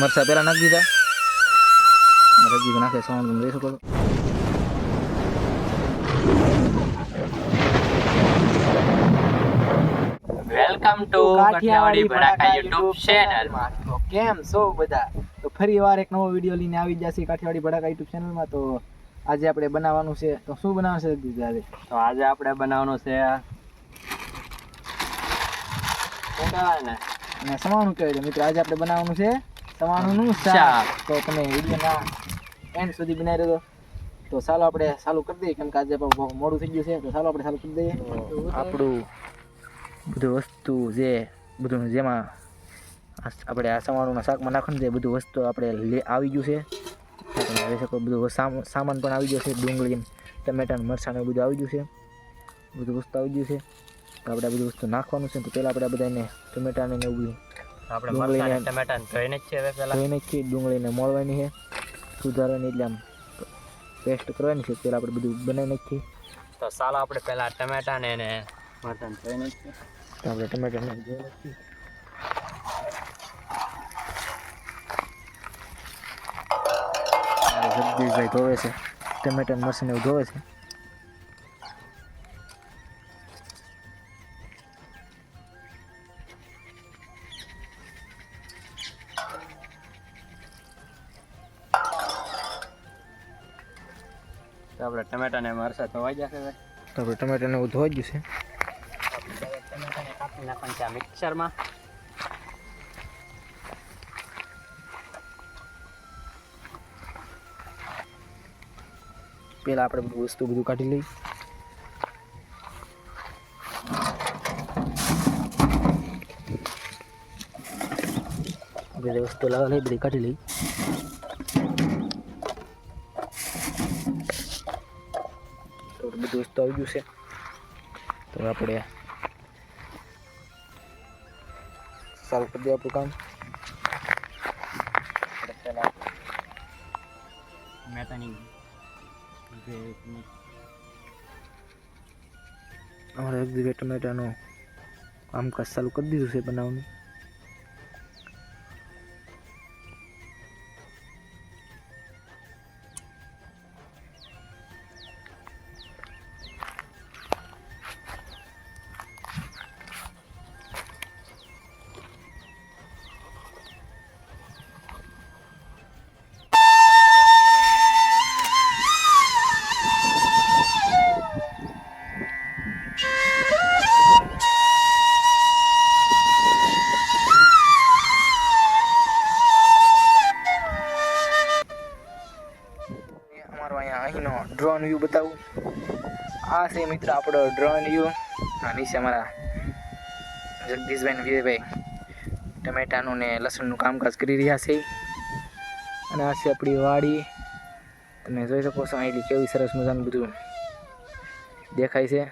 મરસા પહેલાં નાખી દીધા રજી નાખે સવાણ તમે જોઈ શકો છો વેલકમ ટુ કાઠિયાવાડી ભડાકા યુટ્યુબ ચેનલ તો કેમ છો બધા. તો ફરી વાર એક નવો વીડિયો લઈને આવી જશે કાઠિયાવાડી ભડાકા યુટ્યુબ ચેનલમાં તો આજે આપણે બનાવવાનું છે. તો શું બનાવવાનું છે આજે? તો આજે આપણે બનાવવાનું છે ને અને સવાણું કહેવાય છે. મિત્રો આજે આપણે બનાવવાનું છે સવાણુંનું નું શાક. તો તમે વિડીયોના એન્ડ સુધી બનાવી રહ્યો તો ચાલો આપણે ચાલુ કરી દઈએ. કેમ કે આજે બહુ મોડું થઈ ગયું છે તો ચાલો આપણે ચાલુ કરી દઈએ. આપણું બધું વસ્તુ જે બધું જેમાં આપણે આ સવાણુંના શાકમાં નાખવાનું છે બધું વસ્તુ આપણે લે આવી ગયું છે. તમે જોઈ શકો બધું સામાન પણ આવી ગયો છે ડુંગળી ટમેટાનું ને એવું બધું આવી ગયું છે. બધું વસ્તુ આવી ગયું છે. તો આપણે આ બધું વસ્તુ નાખવાનું છે તો પહેલાં આપણે આ બધાને ટમેટાને ને એવું બધું આપણે ડુંગળીને- ને ટમેટા ધોઈને જ છે હવે પેલા ધોઈને જ છે ડુંગળીને મોળવાની છે. સુધારવાની એટલે આમ પેસ્ટ કરવાની છે પહેલાં આપણે બધું બનાવી નાખીએ. તો સાલા આપણે પેલા ટમેટા ને એને મરચાં ધોઈને જ છે. તો આપણે ટમેટાને ધોઈ નાખીએ. જગદીશભાઈ ધોવે છે ટમેટા ને મરચાં ને ધોવે છે. તો આપણે ટમેટા મરસા ધોવાઈ જશે હવે તો આપણે ટમેટાને એવું ધોવાઈ ગયું છે. ટમેટાને કાપી નાખવાનું છે આ મિક્સરમાં પહેલાં આપણે બધું વસ્તુ બધું કાઢી લઈએ. બધી વસ્તુ લાવવા લઈ બધી કાઢી લઈ તો બધું આવી ગયું છે. તો આપણે ચાલુ કરી દઈએ આપણું કામ. અમારે એક દિવસ ટમેટાનું કામકાજ ચાલુ કરી દીધું છે બનાવવાનું. ડ્રોન વ્યૂ બતાવું. આ છે મિત્ર આપણો ડ્રોન વ્યૂ આ નીચે અમારા જગદીશભાઈ ને વિજયભાઈ ટમેટાનું ને લસણનું કામકાજ કરી રહ્યા છે. અને આ છે આપણી વાડી. તમે જોઈ શકો છો અહીંથી કેવી સરસ મજાનું બધું દેખાય છે.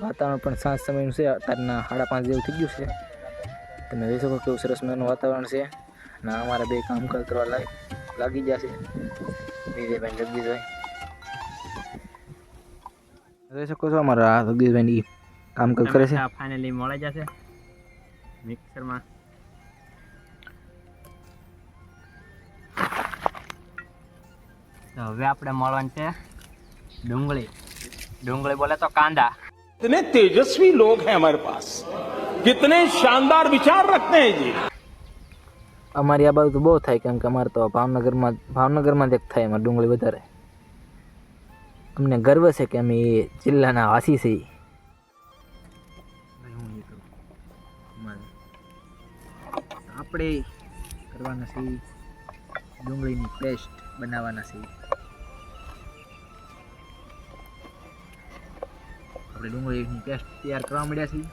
વાતાવરણ પણ સાંજ સમયનું છે. અત્યારના સાડા પાંચ જેવું થઈ ગયું છે. તમે જોઈ શકો કેવું સરસ મજાનું વાતાવરણ છે. અને અમારા બે કામકાજ કરવા લાગી લાગી છે. વિજયભાઈ જગદીશભાઈ. જોઈ શકો છો અમારા જગદીશભાઈ કામકાજ કરે છે ફાઇનલી મળી જશે મિક્સરમાં તો હવે આપણે મળવાનું છે ડુંગળી ડુંગળી બોલે તો કાંદા कितने तेजस्वी लोग हैं हमारे पास कितने शानदार विचार रखते हैं जी અમારી આ બાજુ તો બહુ થાય કેમ કે અમારે તો ભાવનગરમાં ભાવનગરમાં જ એક થાય એમાં ડુંગળી વધારે અમને ગર્વ છે કે અમે એ જિલ્લાના વાસી છીએ. આપણે કરવાના છે ડુંગળીની પેસ્ટ બનાવવાના છે આપણે ડુંગળીની પેસ્ટ તૈયાર કરવા મળ્યા છીએ.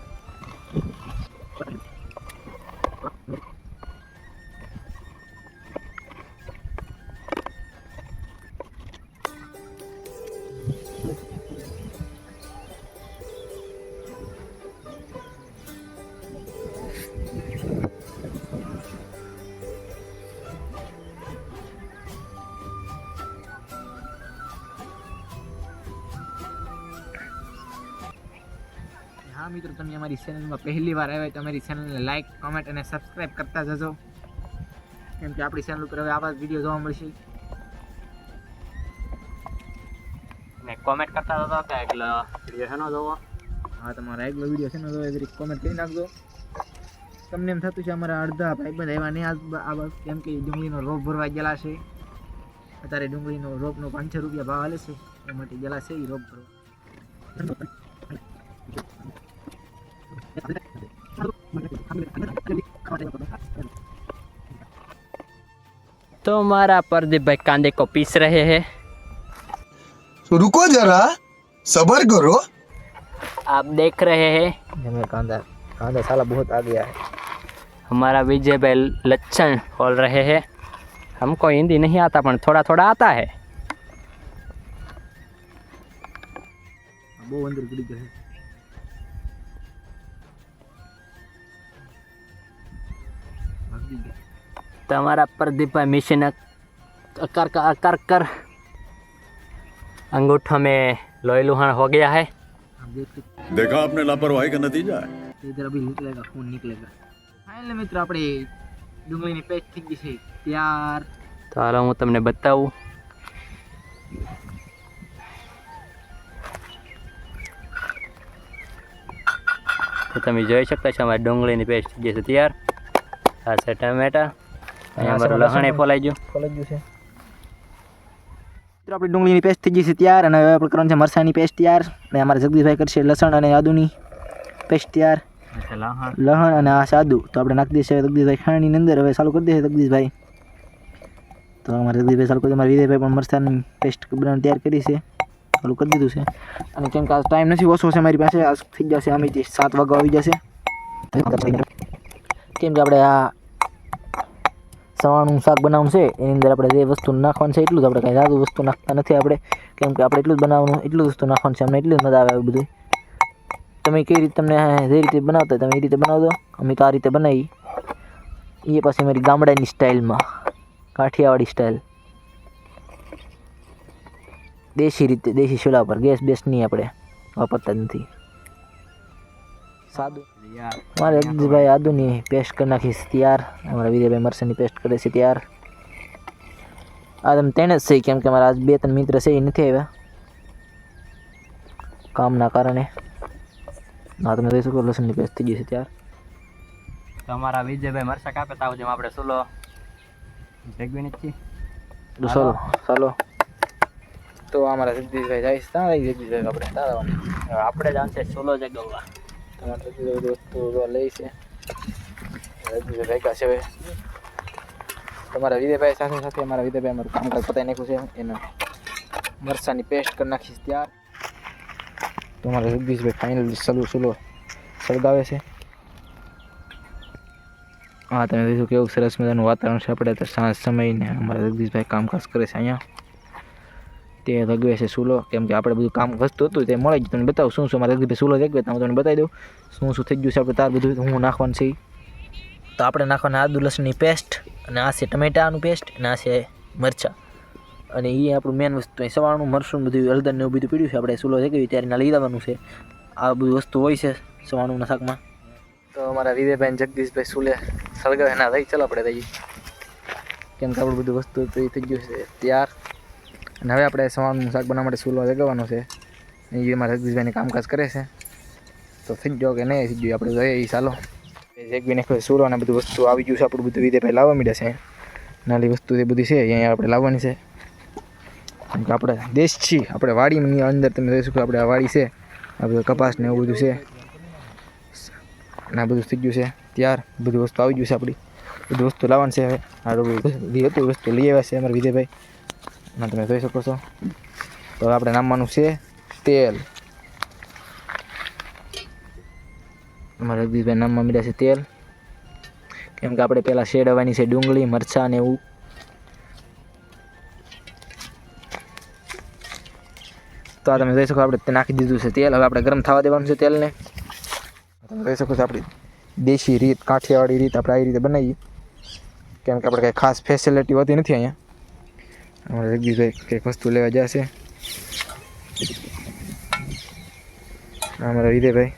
મિત્રો તમે અમારી ચેનલમાં પહેલી વાર આવ્યા તો અમારી ચેનલને લાઇક કમેન્ટ અને સબસ્ક્રાઈબ કરતા જજો. કેમ કે આપણી ચેનલ ઉપર હવે આવા વીડિયો જોવા મળશે. ને કોમેન્ટ કરતા જજો કે એટલે વીડિયો શેનો જોવો? હા તમારા એકલો વીડિયો છે ને તો જરીક કોમેન્ટ કરી નાખજો. તમને એમ થતું છે અમારા અડધા ભાઈબંધ એવા નહીં આ બસ કેમ કે ડુંગળીનો રોપ ભરવા ગયેલા છે. અત્યારે ડુંગળીનો રોપનો પાંચસો રૂપિયા ભાવ હાલે છે એ માટે ગયેલા છે એ રોપ ભરવા. तो हमारा प्रदीप भाई कांदे को पीस रहे हैं तो रुको जरा सबर करो आप देख रहे हैं कांदा कांदा साला बहुत आ गया है हमारा विजय भाई लच्छन बोल रहे हैं हमको हिंदी नहीं आता पर थोड़ा थोड़ा आता है वो अंदर પડી ગયો ભાગી ગયા तो हमारा प्रदीप भाई मिशन कर कर कर कर अंगूठों में लोई लुहान हो गया है आप देख सकते देखा आपने लापरवाही का नतीजा है हैं, इधर अभी निकलेगा खून निकलेगा ફાઇનલ મિત્ર આપણે ડુંગળીની પેસ્ટ થઈ ગઈ છે ત્યાર તો હાલો હું તમને બતાવું તો તમે જોઈ શકતા છો અમારી ડુંગળીની પેસ્ટ જે છે તૈયાર આ છે ટમેટા. અહીંયા અમારું લસણ ફોલાઈ ગયું. ફોલાઈ ગયું છે. મિત્રો આપણી ડુંગળીની પેસ્ટ થઈ ગઈ છે તૈયાર અને હવે આપણે કરવાનું છે મરસાની પેસ્ટ તૈયાર. અને અમારા જગદીશભાઈ કરશે લસણ અને આદુની પેસ્ટ તૈયાર. લહણ અને આ સાદુ. તો આપણે નાખી દઈશું જગદીશભાઈ ખાણીની અંદર. હવે ચાલુ કરી દેશે જગદીશભાઈ. તો અમારે જગદીશભાઈ ચાલુ કરી અમારા વિજયભાઈ પણ મરસાની પેસ્ટ બનાવવાની તૈયાર કરી છે. ચાલુ કરી દીધું છે. અને કેમ કે આ ટાઈમ નથી ઓછો છે મારી પાસે. આ થઈ જશે અમે સાત વાગ્યા આવી જશે. કેમ કે આપણે આ સવારનું શાક બનાવવાનું છે, એની અંદર આપણે જે વસ્તુ નાખવાનું છે એટલું જ આપણે કાંઈ જાદુ વસ્તુ નાખતા નથી આપણે. કેમ કે આપણે એટલું જ બનાવવાનું, એટલું વસ્તુ નાખવાનું છે, અમને એટલી જ મજા આવે બધું. તમે કેવી રીતે, તમને જે રીતે બનાવતા તમે એ રીતે બનાવજો, અમે તો આ રીતે બનાવી. એ પછી મારી ગામડાની સ્ટાઇલમાં, કાઠિયાવાડી સ્ટાઇલ. દેશી રીતે, દેશી ચૂલા પર, ગેસ બેસ નહીં આપણે વાપરતા નથી. સાદું. મારે જગદીશભાઈ આદુની પેસ્ટ કરી નાખીશ તૈયાર અમારા વિજયભાઈ મરસાની પેસ્ટ કરે છે તૈયાર આ તમે તેને જ છે કેમ કે મારા આજ બે ત્રણ મિત્ર છે એ નથી આવ્યા કામના કારણે હા તમે જોઈ શકો લસણની પેસ્ટ થઈ ગઈ છે તૈયાર તો અમારા વિજયભાઈ મરસા કાપે તાવ જેમ આપણે સુલો ભેગવી નથી તો ચાલો ચાલો તો અમારા જગદીશભાઈ જાય છે ત્યાં જઈ જગદીશભાઈ આપણે તારા આપણે જાણ છે સુલો જગવવા તમારે જગદીશભાઈ બધી વસ્તુ લઈ છે ભેગા છે હવે તમારા વિજયભાઈ સાથે સાથે અમારા વિજયભાઈ અમારું કામકાજ પતાવી નાખ્યું છે એનો મરસાની પેસ્ટ કરી નાખીશ ત્યાર તો અમારા જગદીશભાઈ ફાઇનલ સલુ સુલો સળગાવે છે હા તમે જોઈશું કેવું સરસ મજાનું વાતાવરણ છે આપણે સાંજ સમયને અમારા જગદીશભાઈ કામકાજ કરે છે અહીંયા તે રગવે છે સૂલો, કેમ કે આપણે બધું કામ વસ્તુ હતું તે મળી જ તમને બતાવું, શું શું? મારે જગદીશભાઈ સૂલો જગવે તો હું તમને બતાવી દઉં. શું શું થઈ ગયું છે આપણે તાર બધું? હું નાખવાનું છે તો આપણે નાખવાના આદુ, લસણની પેસ્ટ, અને આ છે ટમેટાનું પેસ્ટ, અને આ છે મરચાં. અને એ આપણું મેન વસ્તુ અહીં સવારનું મરસું બધું હળદર ને એવું બધું પીડ્યું છે. આપણે સૂલો જગાવી ત્યારે લઈ લેવાનું છે. આ બધું વસ્તુ હોય છે સવારનું શાકમાં. તો અમારા વિવેકભાઈ જગદીશભાઈ સુલે સળગાવે ના થઈ ચાલો આપણે થઈ કેમ કે આપણું બધું વસ્તુ થઈ ગયું છે. તૈયાર. અને હવે આપણે સવારનું શાક બનાવવા માટે સૂલો જગાવવાનો છે. એ અમારા જગદીશભાઈને કામકાજ કરે છે. તો થઈ ગયો કે નહીં, થઈ આપણે જઈએ એ ચાલો જગબીને સૂલો અને બધું વસ્તુ આવી ગયું છે, આપણું બધું વિજયભાઈ લાવવા માંડ્યા છે. નાની વસ્તુ એ બધી છે અહીંયા આપણે લાવવાની છે. કેમ કે આપણે દેશ છીએ, આપણે વાડીની અંદર તમે જોઈ શકો આપણે આ વાડી છે, આ બધું કપાસ ને એવું બધું છે. અને આ બધું થઈ ગયું છે, ત્યાર, બધી વસ્તુ આવી ગયું છે આપણી. બધી વસ્તુ લાવવાની છે હવે. આ બધું હતું વસ્તુ લઈ આવ્યા છે અમારા વિજયભાઈ. ના તમે જોઈ શકો છો. તો હવે આપણે નામવાનું છે તેલ. અમારા જગદીશભાઈ નામમાં મળ્યા છે તેલ. કેમ કે આપણે પહેલાં શેડવાની છે ડુંગળી, મરચાં ને એવું. તો આ તમે જોઈ શકો આપણે નાખી દીધું છે તેલ. હવે આપણે ગરમ થવા દેવાનું છે તેલને. તમે જોઈ શકો છો આપણી દેશી રીત, કાઠિયાવાડી રીત આપણે આવી રીતે બનાવીએ. કેમ કે આપણે કંઈ ખાસ ફેસિલિટી હોતી નથી અહીંયા. અમારે જગદીશભાઈ કંઈક વસ્તુ લેવા જશે અમારા વિજયભાઈ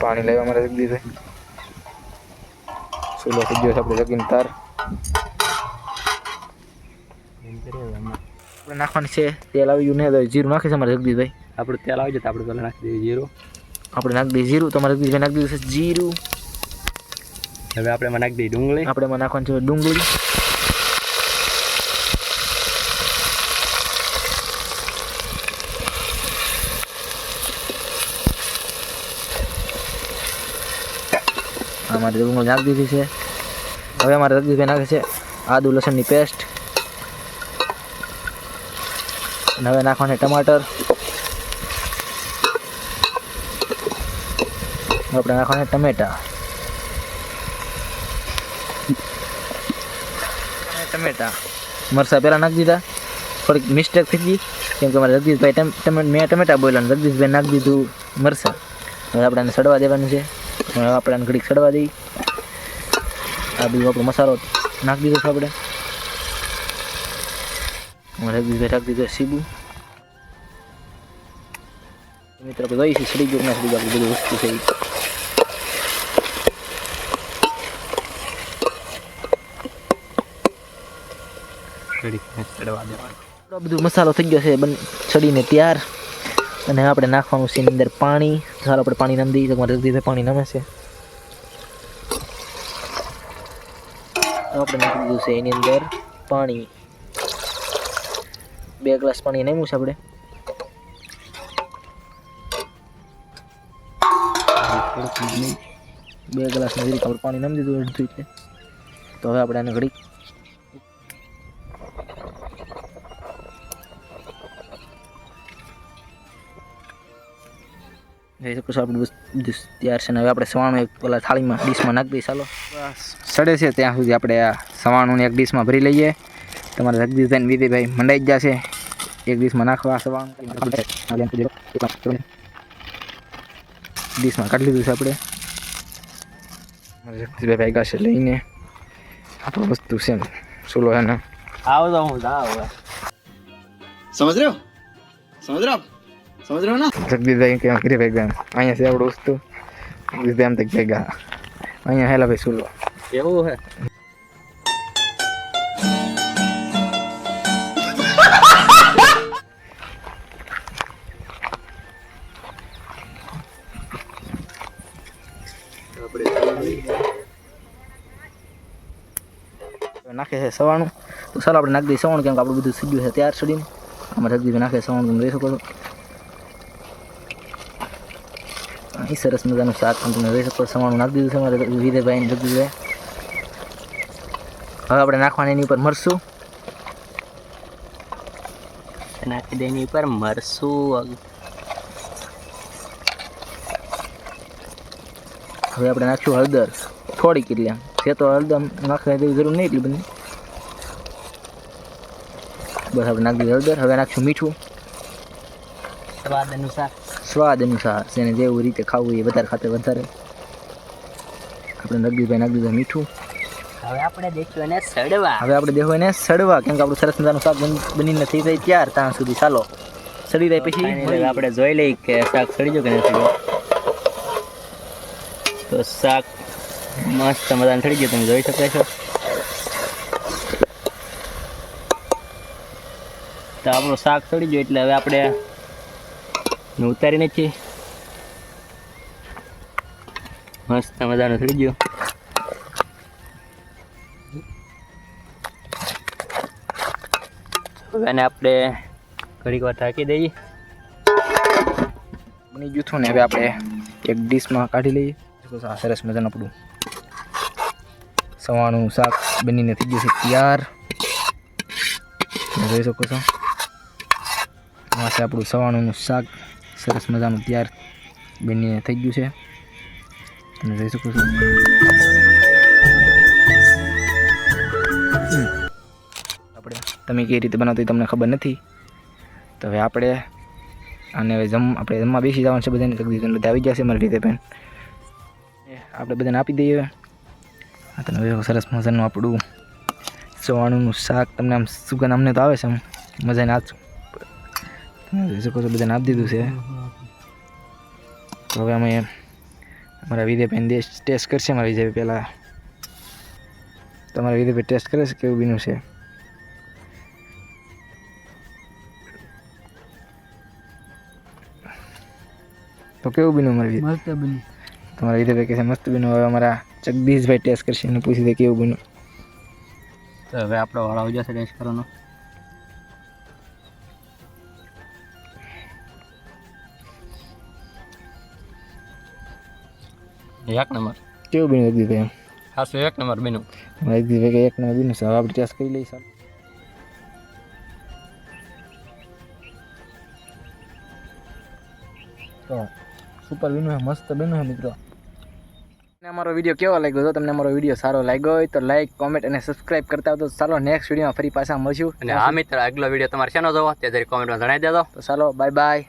પાણી લેવા અમારા જગદીશભાઈ સુલો થઈ ગયો છે આપણે જગીન તાર આપણે નાખવાની છે તેલ આવી ગયું ને તો જીરું નાખે છે અમારે જગદીશભાઈ આપણે તેલ આવી જતું આપણે પહેલાં નાખી દઈએ જીરું આપણે નાખી દઈએ જીરું તમારે જગદીશભાઈ નાખી દીધું છે જીરું હવે આપણે એમાં નાખી દઈએ ડુંગળી આપણે એમાં નાખવાનું છે ડુંગળી અમારે ડુંગળી નાખી દીધી છે. હવે અમારે જગદીશભાઈ નાખે છે આદુ લસણની પેસ્ટ અને હવે નાખવાની ટમાટર. આપણે નાખવાના ટમેટા. ટમેટા. મરસા પહેલાં નાખી દીધા. થોડીક મિસ્ટેક થઈ ગઈ. કેમ કે મારે જગદીશભાઈ મેં ટમેટા બોલ્યા જગદીશભાઈ નાખી દીધું મરસા હવે આપણે એને સડવા દેવાનું છે. હવે આપણે આને ઘડીક ચડવા દઈએ. આ બીજો આપણો મસાલો નાખી દીધો છે આપણે. અમારે દીધો નાખી દીધો સીબુ. મિત્રો, આપણે જોઈશું સડી ગયું છડી ગયું બધી વસ્તુ છે બધું મસાલો થઈ ગયો છે ચડીને તૈયાર. અને આપણે નાખવાનું છે અંદર પાણી. ચાલો આપણે પાણી નામ દઈએ તો મારે જલ્દીથી પાણી નામે છે આપણે નાખી દીધું છે એની અંદર પાણી બે ગ્લાસ પાણી નાખ્યું છે આપણે બે ગ્લાસ નવી આપણે પાણી નામ દીધું અડધું તો હવે આપણે આને ઘડીક જોઈ શકો છો આપણું તૈયાર છે ને હવે આપણે સવાણું એક પેલા થાળીમાં ડીશમાં નાખી દઈએ. ચાલો. સડે છે ત્યાં સુધી આપણે આ સવાણું એક ડીશમાં ભરી લઈએ. તમારે જગદીશભાઈ ને વિધિભાઈ મંડાઈ જ જશે એક ડીશમાં નાખવા સવાણું. ડીશમાં કાઢી લીધું છે આપણે. જગદીશભાઈ ભાઈ છે લઈને આપણું વસ્તુ છે સુલો છે ને આવો તો હું સમજ રહ્યો? સમજ રહ્યો? समझ रहे हो आप समझ रहे हो ना જગદીશભાઈ કે ઘરે ભેગા અહીંયા છે આપણું વસ્તુ જગદીશભાઈ આમ તક ભેગા અહીંયા હેલા ભાઈ સુલો એવું હે નાખે છે સવાણું તો ચાલો આપણે નાખી દઈએ સવાણું કેમ કે આપણું બધું સીધું છે તૈયાર સડીને આમાં જગદીભાઈ નાખે સવાણું તમે રહી શકો છો અહીં સરસ મજાનું શાક પણ તમે રહી પર સમાણું નાખી દીધું છે અમારે વિજયભાઈ ને જગદીશભાઈ હવે આપણે નાખવાની એની ઉપર મરશું નાખી દે એની ઉપર મરશું હવે આપણે નાખશું હળદર. થોડીક એટલે. છે તો હળદર નાખવા જેવી જરૂર નહીં એટલી બધી. બસ આપણે નાખી દીધું હળદર. હવે નાખશું મીઠું. સ્વાદ અનુસાર સ્વાદ અનુસાર જેને જેવું રીતે ખાવું એ વધારે ખાતે વધારે. આપણે નગદીભાઈ નગદીભાઈ મીઠું. હવે આપણે દેખ્યું એને સડવા. હવે આપણે દેખો એને સડવા કેમ કે આપણું સરસ મજાનું શાક બની- બનીને થઈ જાય ત્યાર ત્યાં સુધી ચાલો. સડી જાય પછી. આપણે જોઈ લઈએ કે શાક સડી ગયું કે નથી તો શાક મસ્ત મજાનું સડી ગયું તમે જોઈ શકો છો? તો આપણું શાક સડી ગયું એટલે હવે આપણે એને ઉતારી નાખીએ મસ્ત મજાનું થઈ ગયું આને આપણે ઘડીક વાર ઢાંકી દઈએ. બની ગયું હતું ને, હવે આપણે એક ડીશમાં કાઢી લઈએ. સરસ મજાનું આપણું સવાણું શાક બનીને થઈ ગયું છે તૈયાર. જોઈ શકો છો. આ છે આપણું સવાણુંનું શાક. સરસ મજાનું તૈયાર બનીને થઈ ગયું છે. તમે જોઈ શકો છો. આપણે તમે કઈ રીતે બનાવતો તમને ખબર નથી. તો હવે આપણે અને હવે જમ, આપણે જમવા બેસી જવાનું છે બધાને. તકદીર બધા આવી જશે મારી રીતે પણ આપણે બધાને આપી દઈએ. તમે હવે સરસ મજાનું આપણું સવાણુંનું શાક. તમને આમ સુગંધ, અમને તો આવે છે આમ. મજાને આજ જોઈ શકો છો બધાને આપી દીધું છે. તો હવે અમે અમારા વિજયભાઈને દેશ ટેસ્ટ કરશે મારા વિજય પહેલાં. તમારા વિધિભાઈ ટેસ્ટ કરે છે કેવું બીનું છે? તો કેવું બીનું અમારી મસ્ત બીનું તમારા વિધિભાઈ કહે છે મસ્ત બીનું હવે અમારા જગદીશભાઈ ટેસ્ટ કરશે એને પૂછી દે કેવું બીનું તો હવે આપણો વાળા આવી જશે ટેસ્ટ કરવાનો. એક નંબર. કેવું બીનું જગદીશભાઈ ખાસ એક નંબર બીનું અમારા દીધી એક નંબર બન્યું. હવે આપણે ટેસ્ટ કરી લઈએ સારું તો સુપર બીનું છે મસ્ત બીનું છે મિત્રો. તમને અમારો વીડિયો કેવો લાગ્યો? તો તમને અમારો વીડિયો સારો લાગ્યો હોય તો લાઈક કોમેન્ટ અને સબસ્ક્રાઇબ કરતા હો તો ચાલો નેક્સ્ટ વિડીયોમાં ફરી પાછા મળશું. અને હા મિત્ર આગલો વીડિયો તમારે શેનો જોવો? તે જરી કોમેન્ટમાં જણાવી દેજો. તો ચાલો બાય બાય